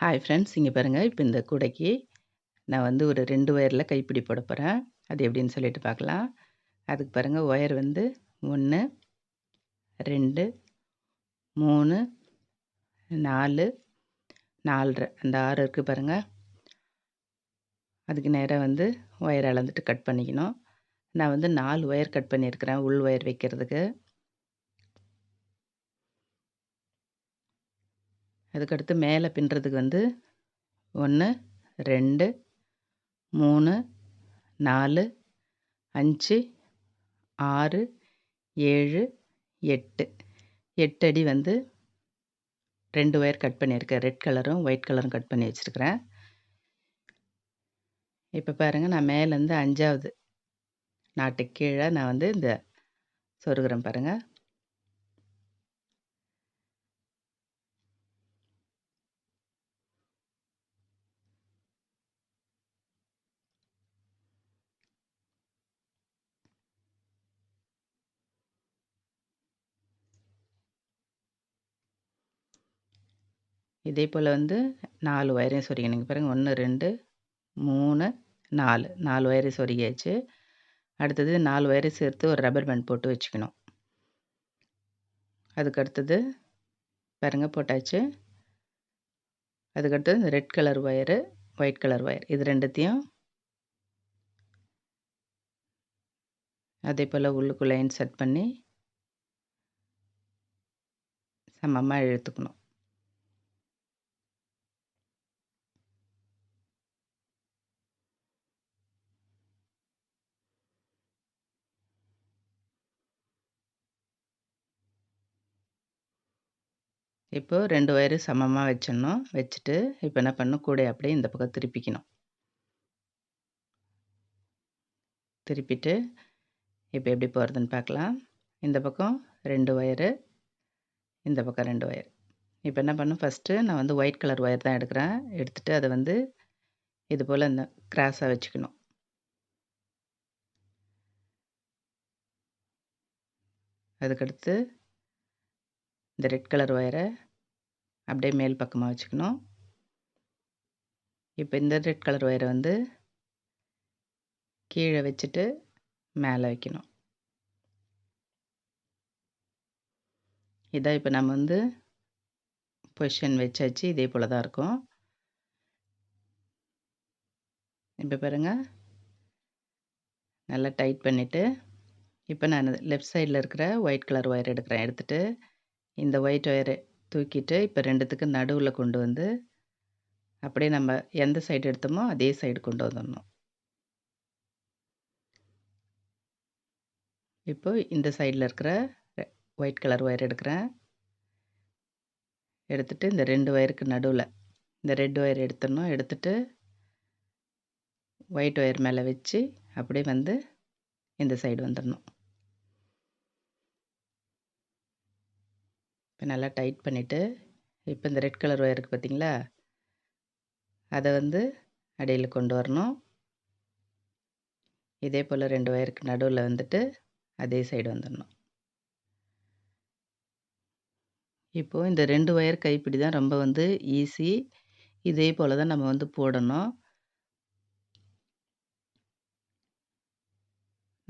Hi friends இங்கே பாருங்கள் இப்போ இந்த கூடைக்கு நான் வந்து ஒரு ரெண்டு ஒயரில் கைப்பிடி போட போகிறேன் அது எப்படின்னு சொல்லிட்டு பார்க்கலாம். அதுக்கு பாருங்கள் ஒயர் வந்து ஒன்று ரெண்டு மூணு நாலு நாலரை. அந்த ஆறு இருக்குது பாருங்கள் அதுக்கு நேராக வந்து ஒயர் அளந்துட்டு கட் பண்ணிக்கணும். நான் வந்து நாலு ஒயர் கட் பண்ணியிருக்கிறேன் உள் ஒயர் வைக்கிறதுக்கு. அதுக்கடுத்து மேலே பின்னுறதுக்கு வந்து ஒன்று ரெண்டு மூணு நாலு அஞ்சு ஆறு ஏழு எட்டு. எட்டு அடி வந்து ரெண்டு ஒயர் கட் பண்ணியிருக்கேன். ரெட் கலரும் ஒயிட் கலரும் கட் பண்ணி வச்சுருக்கிறேன். இப்போ பாருங்கள் நான் மேலேருந்து அஞ்சாவது நாட்டு கீழே நான் வந்து இந்த சொருகிறேன் பாருங்கள் இதே போல் வந்து நாலு ஒயரையும் சொருகினுங்க பாருங்கள் ஒன்று ரெண்டு மூணு நாலு. நாலு ஒயரை சொருகியாச்சு. அடுத்தது நாலு ஒயரை சேர்த்து ஒரு ரப்பர் பேண்ட் போட்டு வச்சுக்கணும். அதுக்கு அடுத்தது பாருங்கள் போட்டாச்சு. அதுக்கடுத்தது இந்த red colour wire white colour wire இது ரெண்டுத்தையும் அதே போல் உள்ளுக்குள்ளே இன்சர்ட் பண்ணி சமமாக இழுத்துக்கணும். இப்போ ரெண்டு ஒயரு சமமாக வச்சிடணும். வச்சுட்டு இப்போ என்ன பண்ணும் கூட அப்படியே இந்த பக்கம் திருப்பிக்கணும். திருப்பிட்டு இப்போ எப்படி போகிறதுன்னு பார்க்கலாம். இந்த பக்கம் ரெண்டு ஒயரு இந்த பக்கம் ரெண்டு ஒயர் இப்போ என்ன பண்ணும் ஃபஸ்ட்டு நான் வந்து ஒயிட் கலர் ஒயர் தான் எடுக்கிறேன். எடுத்துகிட்டு அதை வந்து இது போல் இந்த கிராஸாக வச்சுக்கணும். அதுக்கடுத்து இந்த ரெட் கலர் ஒயரை அப்படியே மேல் பக்கமாக வச்சுக்கணும். இப்போ இந்த ரெட் கலர் ஒயரை வந்து கீழே வச்சுட்டு மேலே வைக்கணும். இதான் இப்போ நம்ம வந்து பொசிஷன் வச்சாச்சு இதே போல் தான் இருக்கும். இப்போ பாருங்கள் நல்லா டைட் பண்ணிவிட்டு இப்போ நான் லெஃப்ட் சைடில் இருக்கிற ஒயிட் கலர் ஒயர் எடுக்கிறேன். எடுத்துகிட்டு இந்த ஒயிட் ஒயரை தூக்கிட்டு இப்போ ரெண்டுத்துக்கு நடுவில் கொண்டு வந்து அப்படியே நம்ம எந்த சைடு எடுத்தோமோ அதே சைடு கொண்டு வந்துடணும். இப்போ இந்த சைடில் இருக்கிற ஒயிட் கலர் ஒயர் எடுக்கிறேன். எடுத்துகிட்டு இந்த ரெண்டு ஒயருக்கு நடுவில் இந்த ரெட் ஒயர் எடுத்துடணும். எடுத்துகிட்டு ஒயிட் ஒயர் மேலே வச்சு அப்படியே வந்து இந்த சைடு வந்துடணும். இப்போ நல்லா டைட் பண்ணிவிட்டு இப்போ இந்த ரெட் கலர் ஒயருக்கு பார்த்திங்களா? அதை வந்து அடியில் கொண்டு வரணும். இதே போல் ரெண்டு ஒயருக்கு நடுவில் வந்துட்டு அதே சைடு வந்துடணும். இப்போது இந்த ரெண்டு ஒயர் கைப்பிடி தான் ரொம்ப வந்து ஈஸி. இதே போல் தான் நம்ம வந்து போடணும்.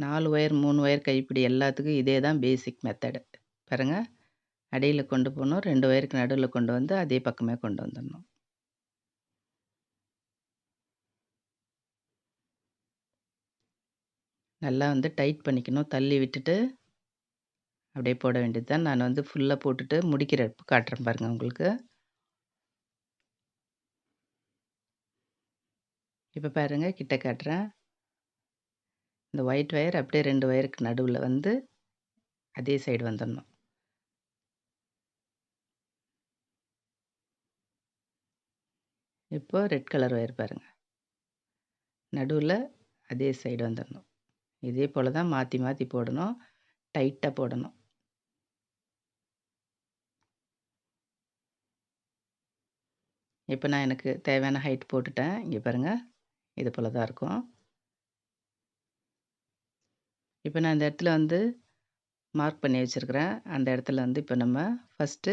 நாலு ஒயர் மூணு ஒயர் கைப்பிடி எல்லாத்துக்கும் இதே தான் பேசிக் மெத்தடு பாருங்கள் அடியில் கொண்டு போகணும் ரெண்டு ஒயருக்கு நடுவில் கொண்டு வந்து அதே பக்கமே கொண்டு வந்துடணும். நல்லா வந்து டைட் பண்ணிக்கணும். தள்ளி விட்டுட்டு அப்படியே போட வேண்டியது தான் நான் வந்து ஃபுல்லாக போட்டுட்டு முடிக்கிற காட்டுறேன் பாருங்கள் உங்களுக்கு. இப்போ பாருங்கள் கிட்ட காட்டுறேன். இந்த ஒயிட் ஒயர் அப்படியே ரெண்டு ஒயருக்கு நடுவில் வந்து அதே சைடு வந்துடணும். இப்போது ரெட் கலர் ஒயர் பாருங்கள் நடுவில் அதே சைடு வந்துடணும் இதே போல் தான் மாற்றி மாற்றி போடணும். டைட்டாக போடணும். இப்போ நான் எனக்கு தேவையான ஹைட் போட்டுட்டேன். இங்கே பாருங்கள் இது போல் தான் இருக்கும். இப்போ நான் இந்த இடத்துல வந்து மார்க் பண்ணி வச்சுருக்கிறேன். அந்த இடத்துல வந்து இப்போ நம்ம ஃபஸ்ட்டு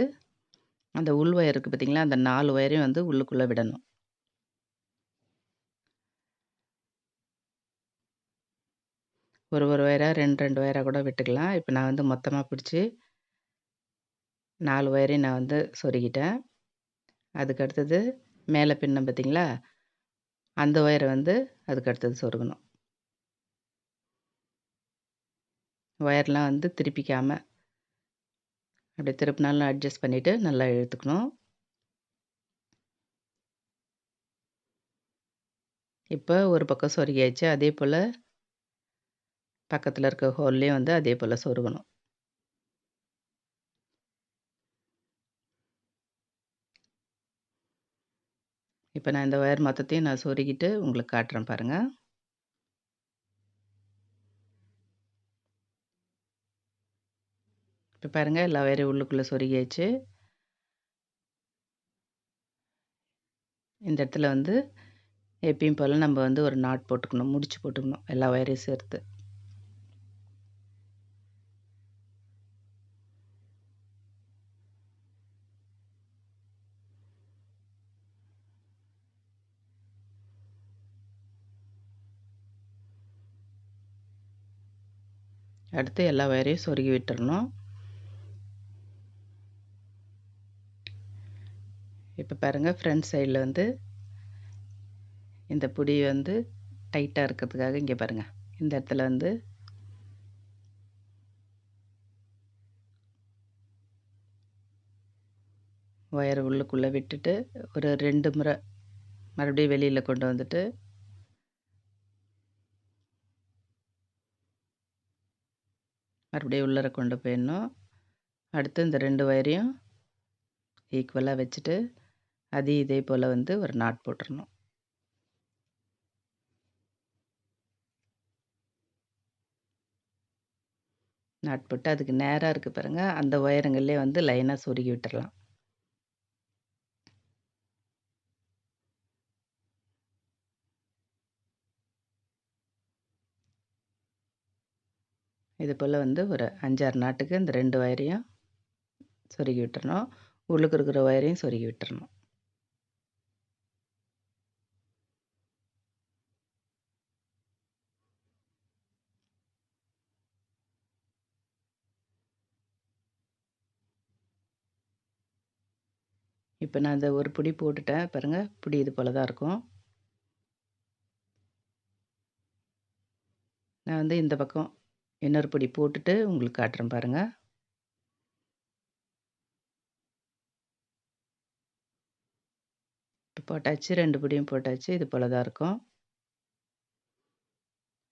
அந்த உள் ஒயர் இருக்குது அந்த நாலு ஒயரையும் வந்து உள்ளுக்குள்ளே விடணும். ஒரு ஒரு ஒயராக ரெண்டு ரெண்டு ஒயராக கூட விட்டுக்கலாம். இப்போ நான் வந்து மொத்தமாக பிடிச்சி நாலு ஒயரையும் நான் வந்து சொருகிட்டேன். அதுக்கு அடுத்தது மேலே பின்னம் பார்த்தீங்களா அந்த ஒயரை வந்து அதுக்கு அடுத்தது சொருகணும். ஒயர்லாம் வந்து திருப்பிக்காமல் அப்படியே திருப்பினாலும் அட்ஜஸ்ட் பண்ணிவிட்டு நல்லா இழுத்துக்கணும். இப்போ ஒரு பக்கம் சொருகியாச்சு. அதே போல் பக்கத்தில் இருக்க ஹோல்லையும் வந்து அதே போல் சொருகணும். இப்போ நான் இந்த ஒயர் மொத்தத்தையும் நான் சொருகிட்டு உங்களுக்கு காட்டுறேன் பாருங்கள் இப்போ பாருங்கள் எல்லா ஒயரையும் உள்ளுக்குள்ளே சொருகியாச்சு. இந்த இடத்துல வந்து எப்பயும் போல் நம்ம வந்து ஒரு நாட் போட்டுக்கணும் முடிச்சு போட்டுக்கணும் எல்லா ஒயரையும் சேர்த்து. அடுத்து எல்லா ஒயரையும் சொருகி விட்டுறணும். இப்போ பாருங்கள் ஃப்ரண்ட் சைடில் வந்து இந்த புடி வந்து டைட்டாக இருக்கிறதுக்காக இங்கே பாருங்கள் இந்த இடத்துல வந்து ஒயரை உள்ளுக்குள்ளே விட்டுட்டு ஒரு ரெண்டு முறை மறுபடியும் வெளியில் கொண்டு வந்துட்டு மறுபடியும் உள்ளர கொண்டு போயிடணும். அடுத்து இந்த ரெண்டு ஒயரையும் ஈக்குவலாக வச்சுட்டு அதையும் இதே போல் வந்து ஒரு நாட் போட்டுடணும் நாட் போட்டு அதுக்கு நேராக இருக்குது பாருங்கள் அந்த ஒயரங்கள்லேயே வந்து லைனாக சொருகி விட்டுடலாம் இது போல் வந்து ஒரு அஞ்சாறு நாட்டுக்கு இந்த ரெண்டு ஒயரையும் சொருகி விட்டுறணும். உள்ளுக்கு இருக்கிற ஒயரையும் சொருகி விட்டுறணும். இப்போ நான் அந்த ஒரு பிடி போட்டுட்டேன். பாருங்கள் பிடி இது போல் தான் இருக்கும். நான் வந்து இந்த பக்கம் இன்னொரு பிடி போட்டுட்டு உங்களுக்கு காட்டுறேன் பாருங்கள் இப்போ போட்டாச்சு ரெண்டு பிடியும் போட்டாச்சு இது போல் தான் இருக்கும்.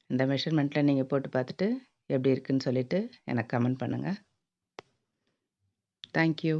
இந்த மெஷர்மெண்ட்டில் நீங்கள் போட்டு பார்த்துட்டு எப்படி இருக்குன்னு சொல்லிவிட்டு எனக்கு கமெண்ட் பண்ணுங்கள் தேங்க்யூ